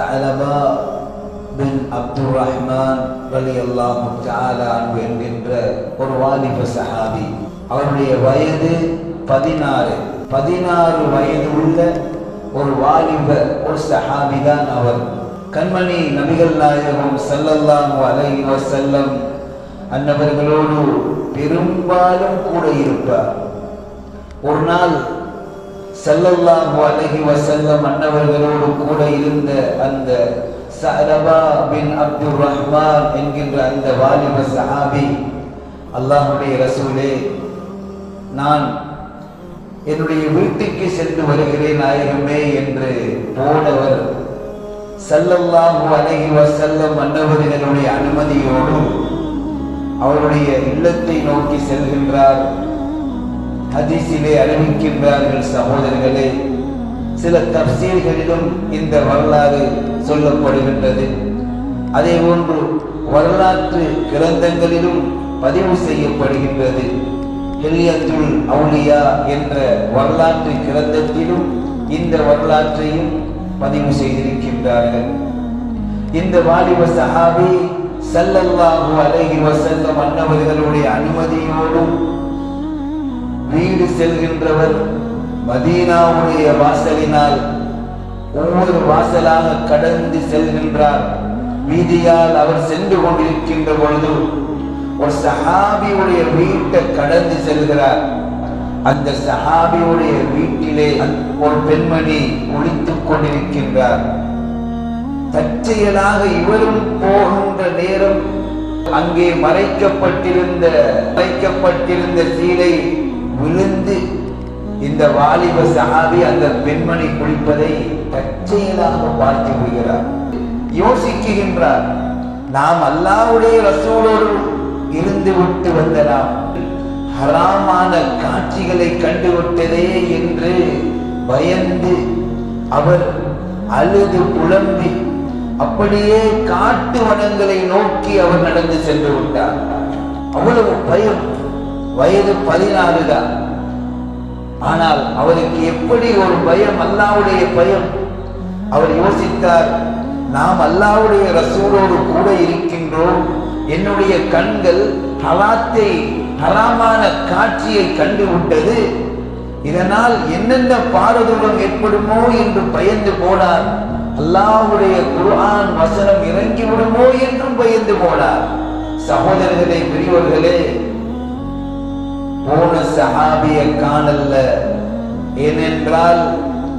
சஅலபா பின் அப்துல் ரஹ்மான் ரலி அல்லாஹு அன்பு என்கின்ற ஒரு வாலிப சஹாபி. அவருடைய வயது பதினாறு. பதினாறு வயது உள்ள ஒரு வாலிப ஒரு சஹாபி தான் அவர். கண்மணி நபிகள் நாயகம் செல்லல்லாம் அலைஹி வஸல்லம் அன்னவர்களோடு பெரும்பாலும் கூட இருப்பார். ஒரு நாள் ஸல்லல்லாஹு அலஹி வசல்லம் அன்னவர்களோடு கூட இருந்த அந்த சஅலபா பின் அப்துல் ரஹ்மான் என்கின்ற அந்த வாலிப சஹாபி அல்லாஹுடைய ரசூலே நான் என்னுடைய வீட்டுக்கு சென்று வருகிறேன் நாயகமே என்று போனவர் ஸல்லல்லாஹு அலஹி வசல்லம் அன்னவர்களுடைய அனுமதியோடு அவருடைய இல்லத்தை நோக்கி செல்கின்றார். ஹதீஸிலே அறிவிக்கின்றார்கள் சகோதரர்களே சில தப்சீல்களிலும் இந்த வரலாறு சொல்லப்படுகின்றது. அதே போன்று வரலாற்று கிரந்தங்களிலும் பதிவு செய்யப்படுகின்றது. ஹில்யத்துல் அவுலியா என்ற வரலாற்று கிரந்தத்திலும் இந்த வரலாற்றையும் பதிவு செய்திருக்கின்றார்கள். இந்த வாலிப சஹாபி சல்லல்லாஹு அலைஹி வஸல்லம் அன்னவர்களுடைய அனுமதியோடும் வீடு செல்கின்றவர் மதீனாவுடைய வாசலினால் ஒவ்வொரு வாசலாக கடந்து செல்கின்றார். வீதியால் அவர் சென்று கொண்டிருக்கின்ற பொழுது ஒரு சஹாபியுடைய வீட்டை கடந்து செல்கிறார். அந்த சஹாபியுடைய வீட்டிலே ஒரு பெண்மணி ஒழித்துக் கொண்டிருக்கின்றார். தற்செயலாக இவரும் போகின்ற நேரம் அங்கே மறைக்கப்பட்டிருந்த மறைக்கப்பட்டிருந்த சீலை விழுந்து இந்த வாலிப சஹாபி அந்த பெண்மணி குளிப்பதை தற்செயலாக பார்த்து விடுகிறார் யோசிக்குகின்றார் நாம் அல்லாவுடைய ரசூலோடு இருந்து விட்டு வந்த நாம் ஹராமான காட்சிகளை கண்டுவிட்டதே என்று பயந்து அவர் அழுது புலம்பி அப்படியே காட்டு வனங்களை நோக்கி அவர் நடந்து சென்று விட்டார். அவ்வளவு பயம். வயது பதினாறு தான் ஆனால் அவருக்கு எப்படி ஒரு பயம் அல்லாவுடைய பயம்? அவர் யோசித்தார் நாம் அல்லாவுடைய ரசூலோடு கூட இருக்கின்றோம். என்னுடைய கண்கள் ஹலாத்தை ஹராமான காட்சியை கண்டுவிட்டது. இதனால் என்னென்ன பாரதூரம் ஏற்படுமோ என்று பயந்து போனார். அல்லாவுடைய குர்ஆன் வசனம் இறங்கி விடுமோ என்றும் பயந்து போனார். சகோதரர்களே பெரியவர்களே சஹாபிய காணல்ல ஏனென்றால்